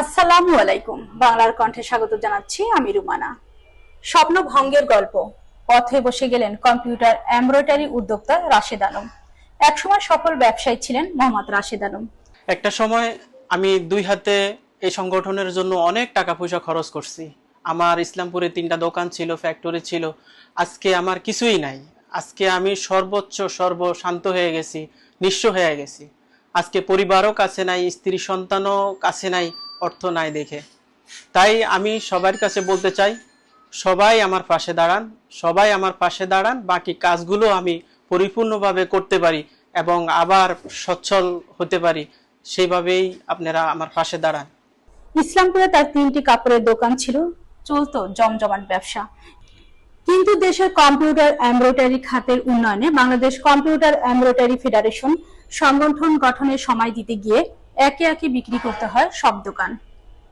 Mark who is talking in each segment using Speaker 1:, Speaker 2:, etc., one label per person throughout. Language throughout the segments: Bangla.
Speaker 1: আসসালামু আলাইকুম। বাংলার কণ্ঠে স্বাগত জানাচ্ছি আমি রুমানা। স্বপ্ন ভঙ্গের গল্প। পথে বসে গেলেন কম্পিউটার এমব্রয়ডারি উদ্যোক্তা রাশেদ আলম। একসময় সফল ব্যবসায়ী ছিলেন মোহাম্মদ রাশেদ আলম।
Speaker 2: একটা সময় আমি দুই হাতে এই সংগঠনের জন্য অনেক টাকা পয়সা খরচ করছি। আমার ইসলামপুরে তিনটা দোকান ছিল ফ্যাক্টরি ছিল। আজকে আমার কিছুই নাই। আজকে আমি সর্বোচ্চ সর্ব শান্ত হয়ে গেছি, নিঃস্ব হয়ে গেছি। আজকে পরিবারও কাছে নাই স্ত্রী সন্তানও কাছে নাই। অর্থ নাই দেখে। তাই আমি সবার কাছে বলতে চাই, সবাই আমার পাশে দাঁড়ান, সবাই আমার পাশে দাঁড়ান, বাকি কাজগুলো আমি পরিপূর্ণভাবে করতে পারি এবং আবার সচ্ছল হতে পারি আপনারা আমার পাশে দাঁড়ান।
Speaker 1: ইসলামপুরে তার তিনটি কাপড়ের দোকান ছিল, চলতো জমজমাট ব্যবসা। কিন্তু দেশের কম্পিউটার এমব্রয়ডারি খাতের উন্নয়নে বাংলাদেশ কম্পিউটার এমব্রয়ডারি ফেডারেশন সংগঠন গঠনের সময় দিতে গিয়ে একে একে বিক্রি করতে হয় সব দোকান।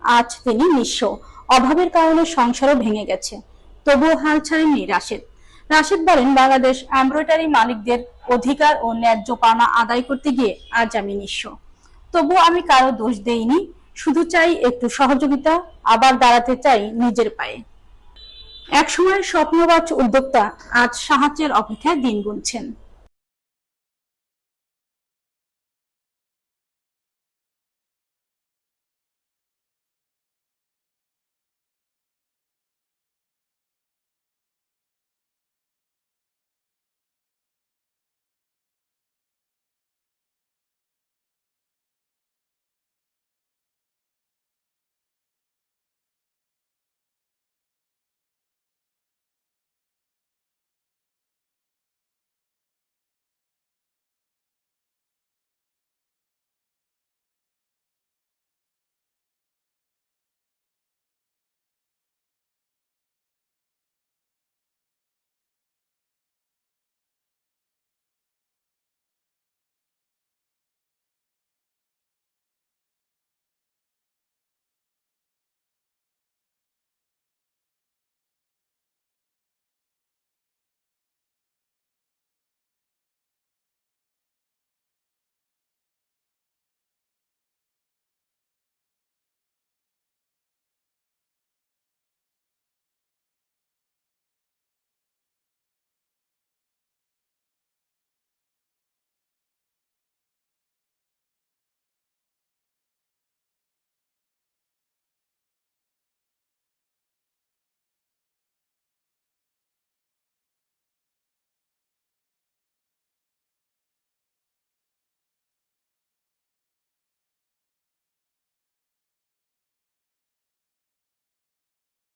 Speaker 1: আজ তিনি নিঃস্ব। অভাবের কারণে সংসারও ভেঙে গেছে। তবুও হাল ছাড়েননি রাশেদ। রাশেদ বলেন, বাংলাদেশ এমব্রয়ডারি মালিকদের অধিকার ও ন্যায্য পাওনা আদায় করতে গিয়ে আজ আমি নিঃস্ব। তবু আমি কারও দোষ দেইনি, শুধু চাই একটু সহযোগিতা, আবার দাঁড়াতে চাই নিজের পায়ে। একসময় স্বপ্নবাজ উদ্যোক্তা আজ সাহায্যের অপেক্ষায় দিন গুনছেন।